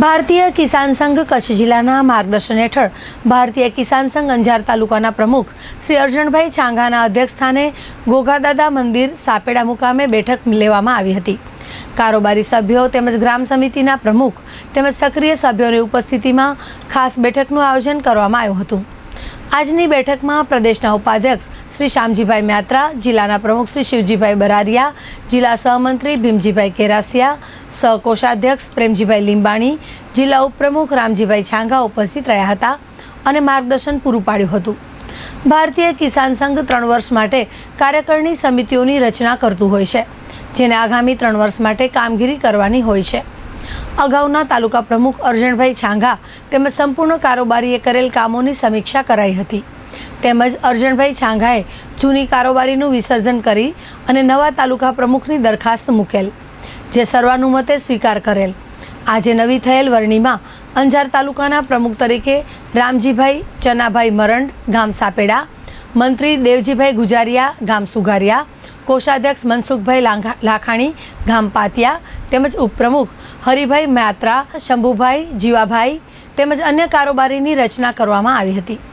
ભારતીય કિસાન સંઘ કચ્છ જિલ્લાના માર્ગદર્શન હેઠળ ભારતીય કિસાન સંઘ અંજાર તાલુકાના પ્રમુખ શ્રી અર્જણભાઈ ચાંગાના અધ્યક્ષસ્થાને ગોગાદાદા મંદિર સાપેડા મુકામે બેઠક લેવામાં આવી હતી. કારોબારી સભ્યો તેમજ ગ્રામ સમિતિના પ્રમુખ તેમજ સક્રિય સભ્યોની ઉપસ્થિતિમાં ખાસ બેઠકનું આયોજન કરવામાં આવ્યું હતું. આજની બેઠકમાં પ્રદેશના ઉપાધ્યક્ષ શ્રી શ્યામજીભાઈ મ્યાત્રા જિલ્લાના પ્રમુખ શ્રી શિવજીભાઈ બરારિયા, જિલ્લા સહમંત્રી ભીમજીભાઈ કેરાસિયા, સહકોષાધ્યક્ષ પ્રેમજીભાઈ લીંબાણી, જિલ્લા ઉપપ્રમુખ રામજીભાઈ છાંગા ઉપસ્થિત રહ્યા હતા અને માર્ગદર્શન પૂરું પાડ્યું હતું. ભારતીય કિસાન સંઘ ત્રણ વર્ષ માટે કાર્યકારિણી સમિતિઓની રચના કરતું હોય છે, જેને આગામી ત્રણ વર્ષ માટે કામગીરી કરવાની હોય છે. અગાઉના તાલુકા પ્રમુખ અર્જણભાઈ છાંગા તેમજ સંપૂર્ણ કારોબારીએ કરેલ કામોની સમીક્ષા કરાઈ હતી. તેમજ અર્જણભાઈ છાંઘાએ જૂની કારોબારીનું વિસર્જન કરી અને નવા તાલુકા પ્રમુખની દરખાસ્ત મૂકેલ, જે સર્વાનુમતે સ્વીકાર કરેલ. આજે નવી થયેલ વરણીમાં અંજાર તાલુકાના પ્રમુખ તરીકે રામજીભાઈ ચનાભાઈ મરંડ ગામ સાપેડા, મંત્રી દેવજીભાઈ ગુજારિયા ગામ સુગારિયા, કોષાધ્યક્ષ મનસુખભાઈ લાખાણી ગામ પાતિયા, તેમજ ઉપપ્રમુખ હરિભાઈ મ્યાત્રા, શંભુભાઈ જીવાભાઈ તેમજ અન્ય કારોબારીની રચના કરવામાં આવી હતી.